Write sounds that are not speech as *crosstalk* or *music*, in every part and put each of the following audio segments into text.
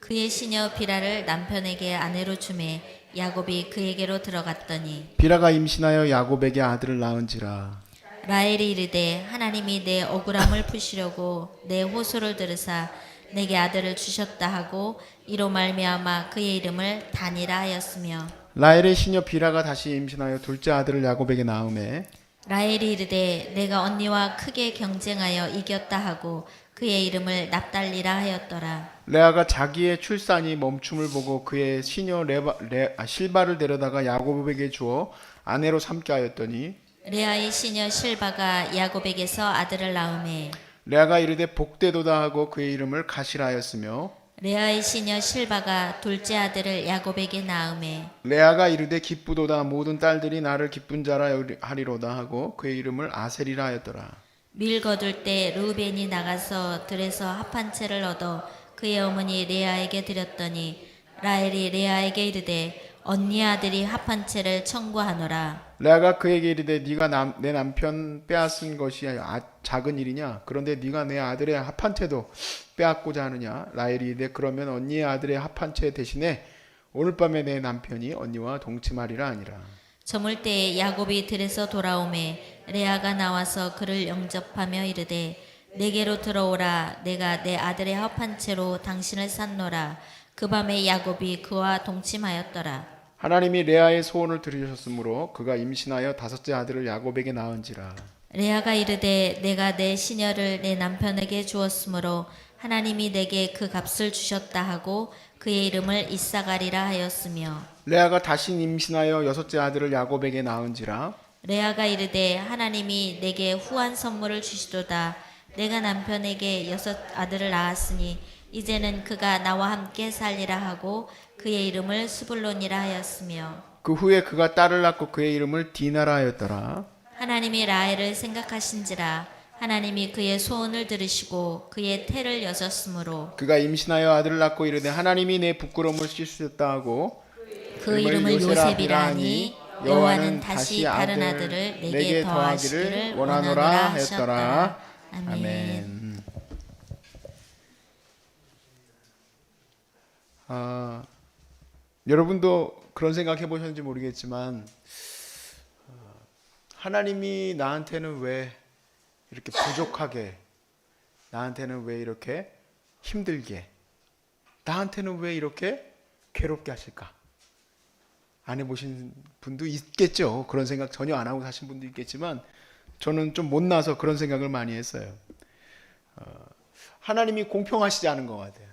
그의 시녀 비라를 남편에게 아내로 주매 야곱이 그에게로 들어갔더니 비라가 임신하여 야곱에게 아들을 낳은지라. 라헬이 이르되 하나님이 내 억울함을 푸시려고 내 호소를 들으사 내게 아들을 주셨다 하고 이로 말미암아 그의 이름을 단이라 하였으며. 라헬의 시녀 비라가 다시 임신하여 둘째 아들을 야곱에게 낳음에 라헬이 이르되 내가 언니와 크게 경쟁하여 이겼다 하고 그의 이름을 납달리라 하였더라 레아가 자기의 출산이 멈춤을 보고 그의 시녀 레바, 레, 아, 실바를 데려다가 야곱에게 주어 아내로 삼게 하였더니 레아의 시녀 실바가 야곱에게서 아들을 낳음에 레아가 이르되 복되도다 하고 그의 이름을 가시라하였으며 레아의 시녀 실바가 둘째 아들을 야곱에게 낳음에 레아가 이르되 기쁘도다 모든 딸들이 나를 기쁜 자라 하리로다 하고 그의 이름을 아셀이라 하였더라. 밀 거둘 때 루벤이 나가서 들에서 합한 채를 얻어 그의 어머니 레아에게 드렸더니 라헬이 레아에게 이르되 언니 아들이 합한 채를 청구하노라. 레아가 그에게 이르되 네가 남, 내 남편 빼앗은 것이 아, 작은 일이냐? 그런데 네가 내 아들의 합한 채도 빼앗고자 하느냐? 라헬이 이르되 그러면 언니의 아들의 합한 채 대신에 오늘 밤에 내 남편이 언니와 동침하리라 아니라. 저물 때에 야곱이 들에서 돌아오매 레아가 나와서 그를 영접하며 이르되 내게로 들어오라. 내가 내 아들의 합한 채로 당신을 샀노라. 그 밤에 야곱이 그와 동침하였더라. 하나님이 레아의 소원을 들으셨으므로 그가 임신하여 다섯째 아들을 야곱에게 낳은지라. 레아가 이르되 내가 내 시녀를 내 남편에게 주었으므로 하나님이 내게 그 값을 주셨다 하고 그의 이름을 이사가리라 하였으며 레아가 다시 임신하여 여섯째 아들을 야곱에게 낳은지라. 레아가 이르되 하나님이 내게 후한 선물을 주시도다 내가 남편에게 여섯 아들을 낳았으니 이제는 그가 나와 함께 살리라 하고 그의 이름을 스불론이라 하였으며 그 후에 그가 딸을 낳고 그의 이름을 디나라 하였더라 하나님이 라헬을 생각하신지라 하나님이 그의 소원을 들으시고 그의 태를 여셨으므로 그가 임신하여 아들을 낳고 이르되 하나님이 내 부끄러움을 씻으셨다 하고 그 이름을 요셉이라 하니 여호와는 다시 다른 아들을 내게 더하시기를 원하노라 하셨더라. 아멘. 아멘. 아, 여러분도 그런 생각 해 보셨는지 모르겠지만 어, 하나님이 나한테는 왜 이렇게 부족하게 나한테는 왜 이렇게 힘들게 나한테는 왜 이렇게 괴롭게 하실까? 안 해보신 분도 있겠죠. 그런 생각 전혀 안 하고 사신 분도 있겠지만 저는 좀 못나서 그런 생각을 많이 했어요. 어, 하나님이 공평하시지 않은 것 같아요.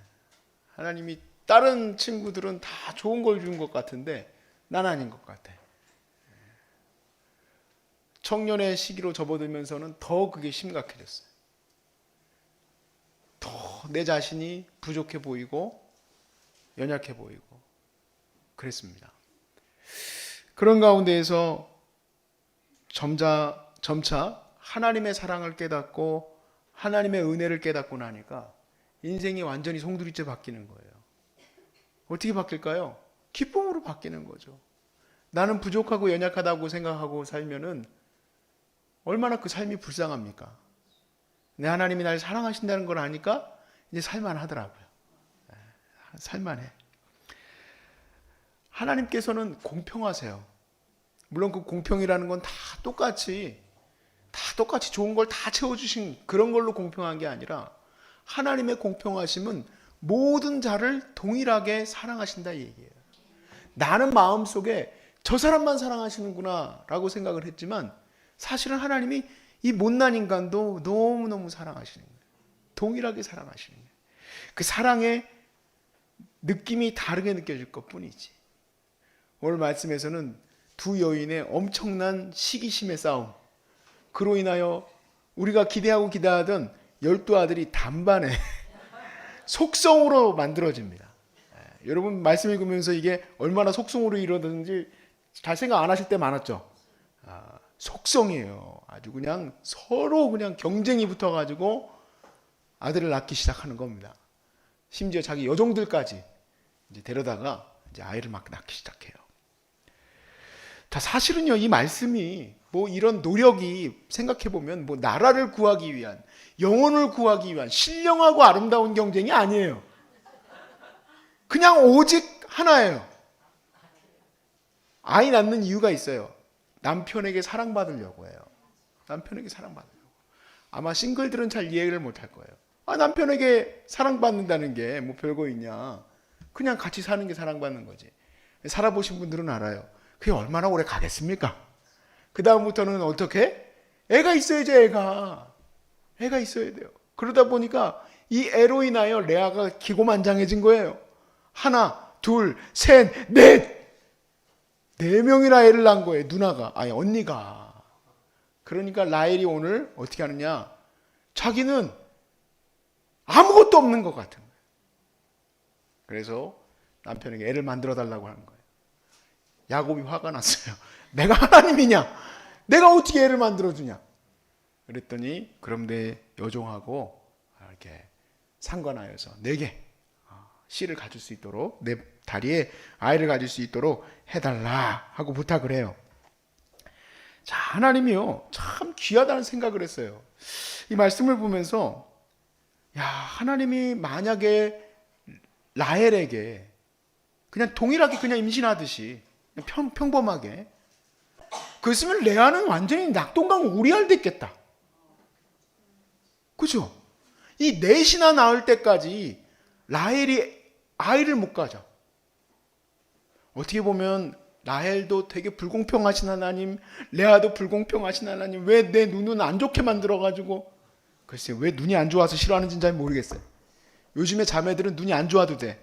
하나님이 다른 친구들은 다 좋은 걸 준 것 같은데 난 아닌 것 같아. 청년의 시기로 접어들면서는 더 그게 심각해졌어요. 더 내 자신이 부족해 보이고 연약해 보이고 그랬습니다. 그런 가운데에서 점자, 점차 하나님의 사랑을 깨닫고 하나님의 은혜를 깨닫고 나니까 인생이 완전히 송두리째 바뀌는 거예요. 어떻게 바뀔까요? 기쁨으로 바뀌는 거죠. 나는 부족하고 연약하다고 생각하고 살면은 얼마나 그 삶이 불쌍합니까? 내 하나님이 날 사랑하신다는 걸 아니까 이제 살만 하더라고요. 네, 살만해. 하나님께서는 공평하세요. 물론 그 공평이라는 건 다 똑같이 다 똑같이 좋은 걸 다 채워주신 그런 걸로 공평한 게 아니라 하나님의 공평하심은 모든 자를 동일하게 사랑하신다 이 얘기예요. 나는 마음속에 저 사람만 사랑하시는구나 라고 생각을 했지만 사실은 하나님이 이 못난 인간도 너무너무 사랑하시는 거예요. 동일하게 사랑하시는 거예요. 그 사랑의 느낌이 다르게 느껴질 것 뿐이지. 오늘 말씀에서는 두 여인의 엄청난 시기심의 싸움. 그로 인하여 우리가 기대하고 기대하던 열두 아들이 단반에 *laughs* 속성으로 만들어집니다. 여러분 말씀 읽으면서 이게 얼마나 속성으로 이러든지 잘 생각 안 하실 때 많았죠. 아, 속성이에요. 아주 그냥 서로 그냥 경쟁이 붙어가지고 아들을 낳기 시작하는 겁니다. 심지어 자기 여종들까지 이제 데려다가 이제 아이를 막 낳기 시작해요. 자, 사실은요, 이 말씀이 뭐 이런 노력이 생각해 보면 뭐 나라를 구하기 위한 영혼을 구하기 위한 신령하고 아름다운 경쟁이 아니에요. 그냥 오직 하나예요. 아이 낳는 이유가 있어요. 남편에게 사랑받으려고 해요. 남편에게 사랑받으려고. 아마 싱글들은 잘 이해를 못할 거예요. 아, 남편에게 사랑받는다는 게 뭐 별거 있냐. 그냥 같이 사는 게 사랑받는 거지. 살아보신 분들은 알아요. 그게 얼마나 오래 가겠습니까? 그 다음부터는 어떻게? 애가 있어야지, 애가. 애가 있어야 돼요. 그러다 보니까 이 애로 인하여 레아가 기고만장해진 거예요. 하나, 둘, 셋, 넷! 네 명이나 애를 낳은 거예요, 누나가. 아니, 언니가. 그러니까 라헬이 오늘 어떻게 하느냐? 자기는 아무것도 없는 것 같은 거예요. 그래서 남편에게 애를 만들어 달라고 하는 거예요. 야곱이 화가 났어요. 내가 *laughs* 하나님이냐? 내가 어떻게 애를 만들어 주냐? 그랬더니 그럼 내 여종하고 이렇게 상관하여서 내게 어, 씨를 가질 수 있도록 내 다리에 아이를 가질 수 있도록 해달라 하고 부탁을 해요. 자 하나님이요 참 귀하다는 생각을 했어요. 이 말씀을 보면서 야 하나님이 만약에 라헬에게 그냥 동일하게 그냥 임신하듯이 평, 평범하게 그랬으면 레아는 완전히 낙동강 우리알 됐겠다. 그죠? 이 넷이나 낳을 때까지 라헬이 아이를 못 가져. 어떻게 보면 라헬도 되게 불공평하신 하나님, 레아도 불공평하신 하나님, 왜 내 눈은 안 좋게 만들어가지고, 글쎄, 왜 눈이 안 좋아서 싫어하는지는 잘 모르겠어요. 요즘에 자매들은 눈이 안 좋아도 돼.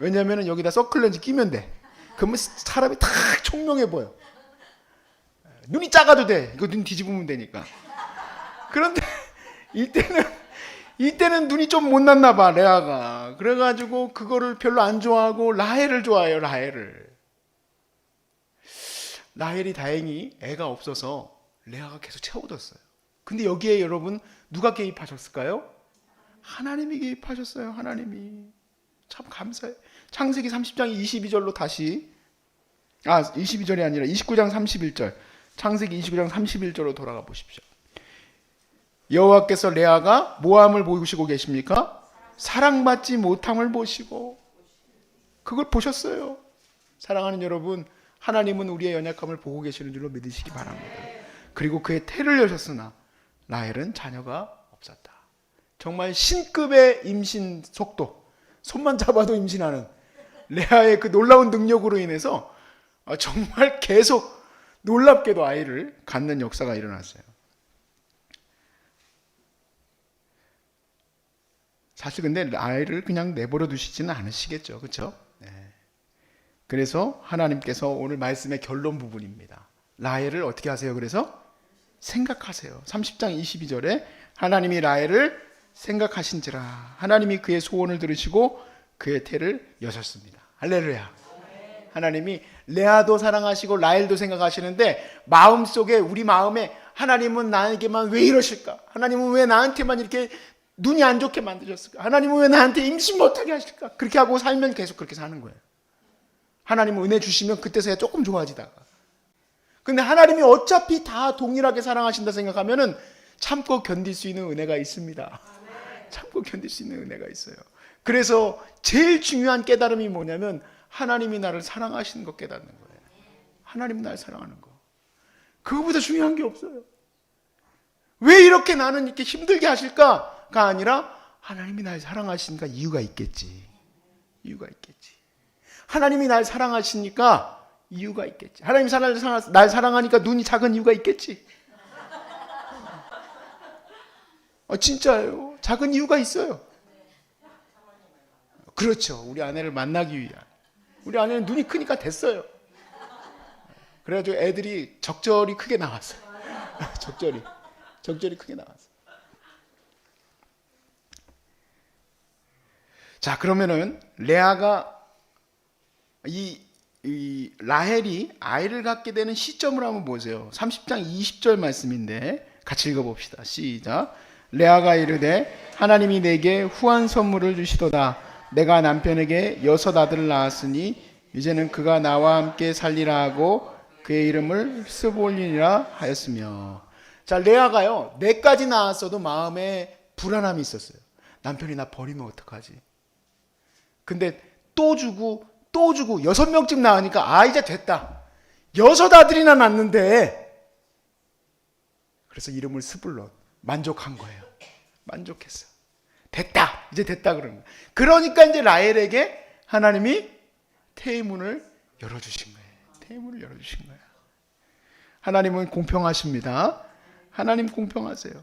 왜냐면은 여기다 서클렌즈 끼면 돼. 그러면 사람이 탁 총명해 보여. 눈이 작아도 돼. 이거 눈 뒤집으면 되니까. 그런데 *laughs* 이때는 이때는 눈이 좀 못났나 봐 레아가. 그래가지고 그거를 별로 안 좋아하고 라헬을 좋아해요 라헬을. 라헬이 다행히 애가 없어서 레아가 계속 채워줬어요. 근데 여기에 여러분 누가 개입하셨을까요? 하나님이 개입하셨어요. 하나님이 참 감사해. 창세기 30장 22절로 다시 아 22절이 아니라 29장 31절 창세기 29장 31절로 돌아가 보십시오. 여호와께서 레아가 모함을 보시고 계십니까? 사랑받지 못함을 보시고 그걸 보셨어요. 사랑하는 여러분, 하나님은 우리의 연약함을 보고 계시는 줄로 믿으시기 바랍니다. 그리고 그의 태를 여셨으나 라헬은 자녀가 없었다. 정말 신급의 임신 속도, 손만 잡아도 임신하는 레아의 그 놀라운 능력으로 인해서 아, 정말 계속 놀랍게도 아이를 갖는 역사가 일어났어요. 사실 근데 아이를 그냥 내버려 두시지는 않으시겠죠. 그렇죠? 네. 그래서 하나님께서 오늘 말씀의 결론 부분입니다. 라헬을 어떻게 하세요? 그래서 생각하세요. 30장 22절에 하나님이 라헬을 생각하신지라 하나님이 그의 소원을 들으시고 그의 태를 여셨습니다. 할렐루야. 하나님이 레아도 사랑하시고 라헬도 생각하시는데 마음속에 우리 마음에 하나님은 나에게만 왜 이러실까? 하나님은 왜 나한테만 이렇게 눈이 안 좋게 만드셨을까? 하나님은 왜 나한테 임신 못하게 하실까? 그렇게 하고 살면 계속 그렇게 사는 거예요. 하나님은 은혜 주시면 그때서야 조금 좋아지다가. 근데 하나님이 어차피 다 동일하게 사랑하신다 생각하면은 참고 견딜 수 있는 은혜가 있습니다. 참고 견딜 수 있는 은혜가 있어요. 그래서 제일 중요한 깨달음이 뭐냐면 하나님이 나를 사랑하시는 거 깨닫는 거예요. 하나님 나를 사랑하는 거. 그거보다 중요한 게 없어요. 왜 이렇게 나는 이렇게 힘들게 하실까?가 아니라 하나님이 날 사랑하시니까 이유가 있겠지. 이유가 있겠지. 하나님이 날 사랑하시니까 이유가 있겠지. 하나님이 날, 사랑, 날 사랑하니까 눈이 작은 이유가 있겠지. 어, 진짜예요. 작은 이유가 있어요. 그렇죠. 우리 아내를 만나기 위한. 우리 아내는 눈이 크니까 됐어요. 그래가지고 애들이 적절히 크게 나왔어요. *laughs* 적절히. 적절히 크게 나왔어요. 자, 그러면은 레아가 이, 이 라헬이 아이를 갖게 되는 시점을 한번 보세요. 30장 20절 말씀인데 같이 읽어봅시다. 시작. 레아가 이르되 하나님이 내게 후한 선물을 주시도다. 내가 남편에게 여섯 아들을 낳았으니 이제는 그가 나와 함께 살리라 하고 그의 이름을 스볼리니라 하였으며 자 레아가요 네까지 낳았어도 마음에 불안함이 있었어요. 남편이 나 버리면 어떡하지? 근데 또 주고 또 주고 여섯 명쯤 낳으니까 아 이제 됐다. 여섯 아들이나 낳는데 그래서 이름을 스불론 만족한 거예요. 만족했어. 됐다. 이제 됐다 거예요. 그러니까 이제 라헬에게 하나님이 태문을 열어주신 거예요. 태문을 열어주신 거예요. 하나님은 공평하십니다. 하나님 공평하세요.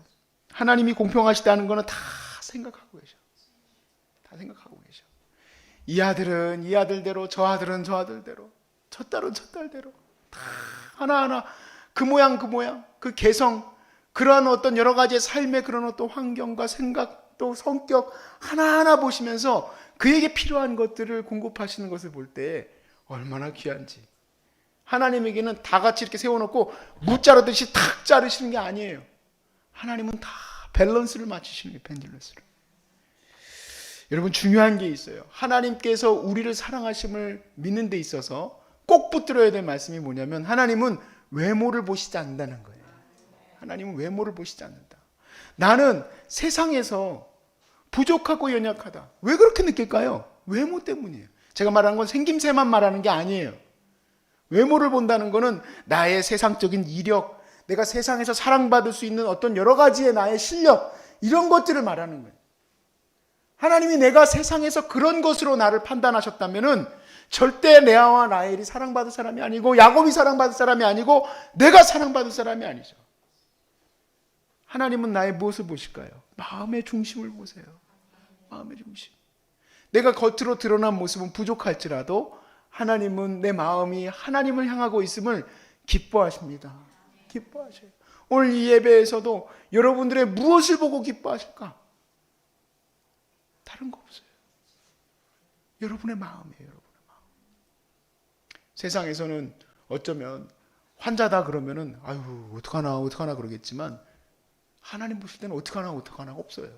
하나님이 공평하시다는 거는 다 생각하고 계셔. 다 생각하고 계셔. 이 아들은 이 아들대로 저 아들은 저 아들대로 저 딸은 저 딸대로 다 하나하나 그 모양 그 모양 그 개성 그러한 어떤 여러 가지의 삶의 그런 어떤 환경과 생각 또 성격 하나하나 보시면서 그에게 필요한 것들을 공급하시는 것을 볼 때 얼마나 귀한지 하나님에게는 다 같이 이렇게 세워놓고 무자르듯이 탁 자르시는 게 아니에요 하나님은 다 밸런스를 맞추시는 게 펜딜런스를 여러분 중요한 게 있어요. 하나님께서 우리를 사랑하심을 믿는 데 있어서 꼭 붙들어야 될 말씀이 뭐냐면 하나님은 외모를 보시지 않는다는 거예요. 하나님은 외모를 보시지 않는다. 나는 세상에서 부족하고 연약하다. 왜 그렇게 느낄까요? 외모 때문이에요. 제가 말하는 건 생김새만 말하는 게 아니에요. 외모를 본다는 거는 나의 세상적인 이력, 내가 세상에서 사랑받을 수 있는 어떤 여러 가지의 나의 실력, 이런 것들을 말하는 거예요. 하나님이 내가 세상에서 그런 것으로 나를 판단하셨다면은 절대 레아와 라헬이 사랑받을 사람이 아니고 야곱이 사랑받을 사람이 아니고 내가 사랑받을 사람이 아니죠. 하나님은 나의 무엇을 보실까요? 마음의 중심을 보세요. 마음의 중심. 내가 겉으로 드러난 모습은 부족할지라도 하나님은 내 마음이 하나님을 향하고 있음을 기뻐하십니다. 기뻐하셔요. 오늘 이 예배에서도 여러분들의 무엇을 보고 기뻐하실까? 다른 거 없어요. 여러분의 마음이에요, 여러분의 마음. 세상에서는 어쩌면 환자다 그러면은 아유 어떡하나 어떡하나 그러겠지만 하나님 보실 때는 어떡하나 어떡하나 없어요.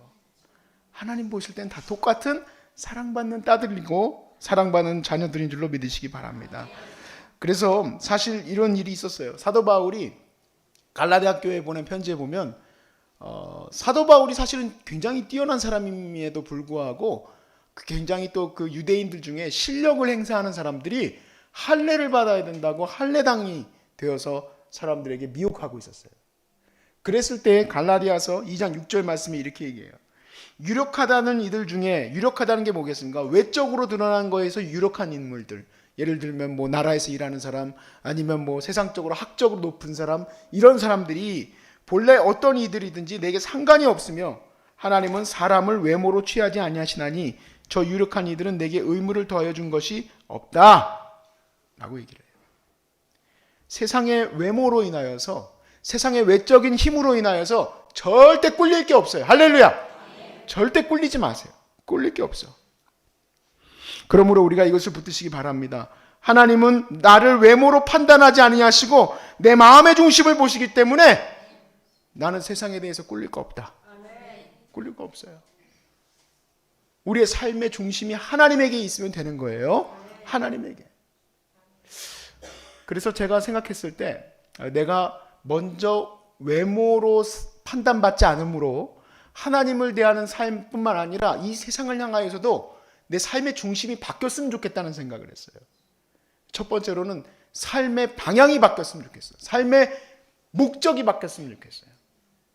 하나님 보실 때는 다 똑같은 사랑받는 따들이고 사랑받는 자녀들인 줄로 믿으시기 바랍니다. 그래서 사실 이런 일이 있었어요. 사도 바울이 갈라디아 교회에 보낸 편지에 보면 어, 사도 바울이 사실은 굉장히 뛰어난 사람임에도 불구하고 그 굉장히 또 그 유대인들 중에 실력을 행사하는 사람들이 할례를 받아야 된다고 할례당이 되어서 사람들에게 미혹하고 있었어요. 그랬을 때 갈라디아서 2장 6절 말씀이 이렇게 얘기해요. 유력하다는 이들 중에 유력하다는 게 뭐겠습니까? 외적으로 드러난 거에서 유력한 인물들. 예를 들면 뭐 나라에서 일하는 사람 아니면 뭐 세상적으로 학적으로 높은 사람 이런 사람들이 본래 어떤 이들이든지 내게 상관이 없으며 하나님은 사람을 외모로 취하지 아니하시나니 저 유력한 이들은 내게 의무를 더하여 준 것이 없다 라고 얘기를 해요. 세상의 외모로 인하여서 세상의 외적인 힘으로 인하여서 절대 꿀릴 게 없어요. 할렐루야. 절대 꿀리지 마세요. 꿀릴 게 없어. 그러므로 우리가 이것을 붙드시기 바랍니다. 하나님은 나를 외모로 판단하지 아니하시고 내 마음의 중심을 보시기 때문에 나는 세상에 대해서 꿀릴 거 없다. 꿀릴 거 없어요. 우리의 삶의 중심이 하나님에게 있으면 되는 거예요. 하나님에게. 그래서 제가 생각했을 때 내가 먼저 외모로 판단받지 않으므로 하나님을 대하는 삶뿐만 아니라 이 세상을 향하여서도 내 삶의 중심이 바뀌었으면 좋겠다는 생각을 했어요. 첫 번째로는 삶의 방향이 바뀌었으면 좋겠어요. 삶의 목적이 바뀌었으면 좋겠어요.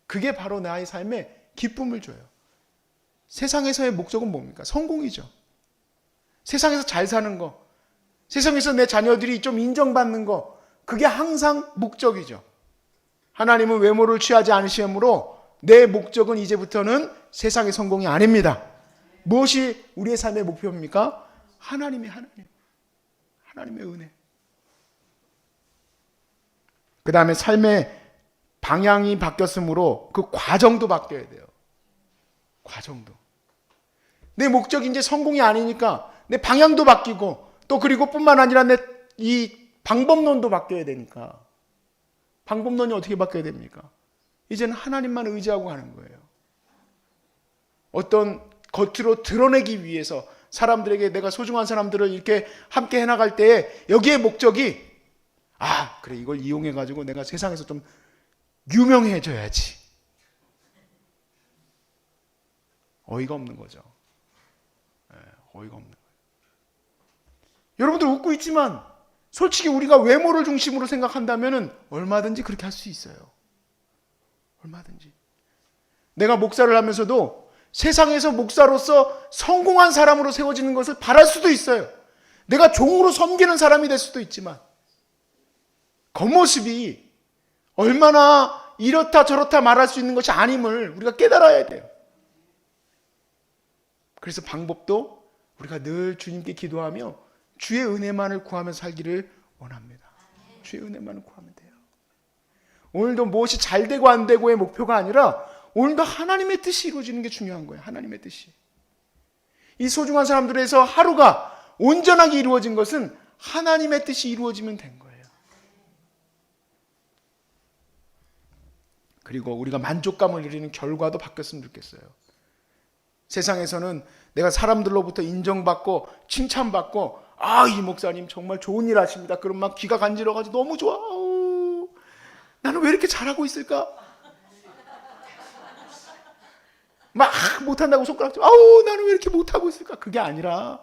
그게 바로 나의 삶에 기쁨을 줘요. 세상에서의 목적은 뭡니까? 성공이죠. 세상에서 잘 사는 거, 세상에서 내 자녀들이 좀 인정받는 거, 그게 항상 목적이죠. 하나님은 외모를 취하지 않으시므로 내 목적은 이제부터는 세상의 성공이 아닙니다. 무엇이 우리의 삶의 목표입니까? 하나님의 하나님. 하나님의 은혜. 그 다음에 삶의 방향이 바뀌었으므로 그 과정도 바뀌어야 돼요. 과정도. 내 목적이 이제 성공이 아니니까 내 방향도 바뀌고 또 그리고 뿐만 아니라 내 이 방법론도 바뀌어야 되니까. 방법론이 어떻게 바뀌어야 됩니까? 이제는 하나님만 의지하고 가는 거예요. 어떤 겉으로 드러내기 위해서 사람들에게 내가 소중한 사람들을 이렇게 함께 해나갈 때 여기에 목적이 아 그래 이걸 이용해 가지고 내가 세상에서 좀 유명해져야지 어이가 없는 거죠. 예, 어이가 없는 거예요. 여러분들 웃고 있지만 솔직히 우리가 외모를 중심으로 생각한다면은 얼마든지 그렇게 할 수 있어요. 얼마든지. 내가 목사를 하면서도 세상에서 목사로서 성공한 사람으로 세워지는 것을 바랄 수도 있어요. 내가 종으로 섬기는 사람이 될 수도 있지만 겉모습이 얼마나 이렇다 저렇다 말할 수 있는 것이 아님을 우리가 깨달아야 돼요. 그래서 방법도 우리가 늘 주님께 기도하며 주의 은혜만을 구하며 살기를 원합니다. 주의 은혜만을 구하면 돼요. 오늘도 무엇이 잘 되고 안 되고의 목표가 아니라 오늘도 하나님의 뜻이 이루어지는 게 중요한 거예요. 하나님의 뜻이. 이 소중한 사람들에서 하루가 온전하게 이루어진 것은 하나님의 뜻이 이루어지면 된 거예요. 그리고 우리가 만족감을 누리는 결과도 바뀌었으면 좋겠어요. 세상에서는 내가 사람들로부터 인정받고 칭찬받고 아 이 목사님 정말 좋은 일 하십니다. 그럼 막 귀가 간지러가지고 너무 좋아. 아우, 나는 왜 이렇게 잘하고 있을까? 막 못한다고 손가락 좀 아우 나는 왜 이렇게 못하고 있을까? 그게 아니라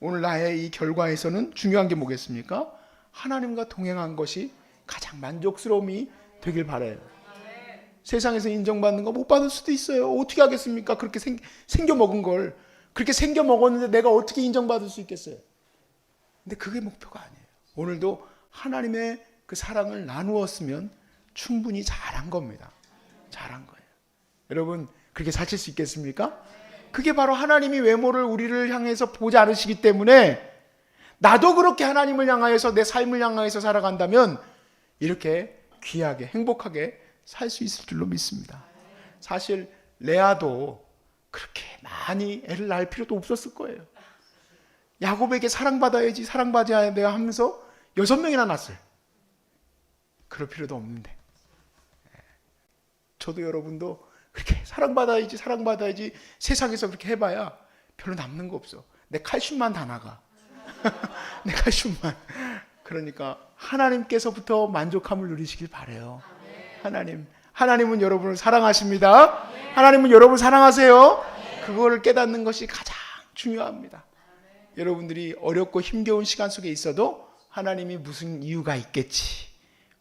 오늘 나의 이 결과에서는 중요한 게 뭐겠습니까? 하나님과 동행한 것이 가장 만족스러움이 되길 바래요. 세상에서 인정받는 거 못 받을 수도 있어요. 어떻게 하겠습니까? 그렇게 생, 생겨 먹은 걸 그렇게 생겨 먹었는데 내가 어떻게 인정받을 수 있겠어요? 근데 그게 목표가 아니에요. 오늘도 하나님의 그 사랑을 나누었으면 충분히 잘한 겁니다. 잘한 거예요. 여러분 그렇게 사실 수 있겠습니까? 그게 바로 하나님이 외모를 우리를 향해서 보지 않으시기 때문에 나도 그렇게 하나님을 향하여서 내 삶을 향하여서 살아간다면 이렇게 귀하게 행복하게 살 수 있을 줄로 믿습니다. 사실 레아도 그렇게 많이 애를 낳을 필요도 없었을 거예요. 야곱에게 사랑받아야지 사랑받아야 돼 하면서 여섯 명이나 낳았어요. 그럴 필요도 없는데. 저도 여러분도 그렇게 사랑받아야지 사랑받아야지 세상에서 그렇게 해봐야 별로 남는 거 없어. 내 칼슘만 다 나가. *laughs* 내 칼슘만. 그러니까 하나님께서부터 만족함을 누리시길 바래요. 하나님, 하나님은 여러분을 사랑하십니다. 하나님은 여러분 사랑하세요. 그거를 깨닫는 것이 가장 중요합니다. 여러분들이 어렵고 힘겨운 시간 속에 있어도 하나님이 무슨 이유가 있겠지.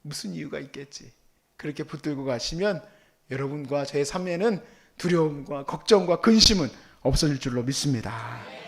무슨 이유가 있겠지. 그렇게 붙들고 가시면 여러분과 제 삶에는 두려움과 걱정과 근심은 없어질 줄로 믿습니다.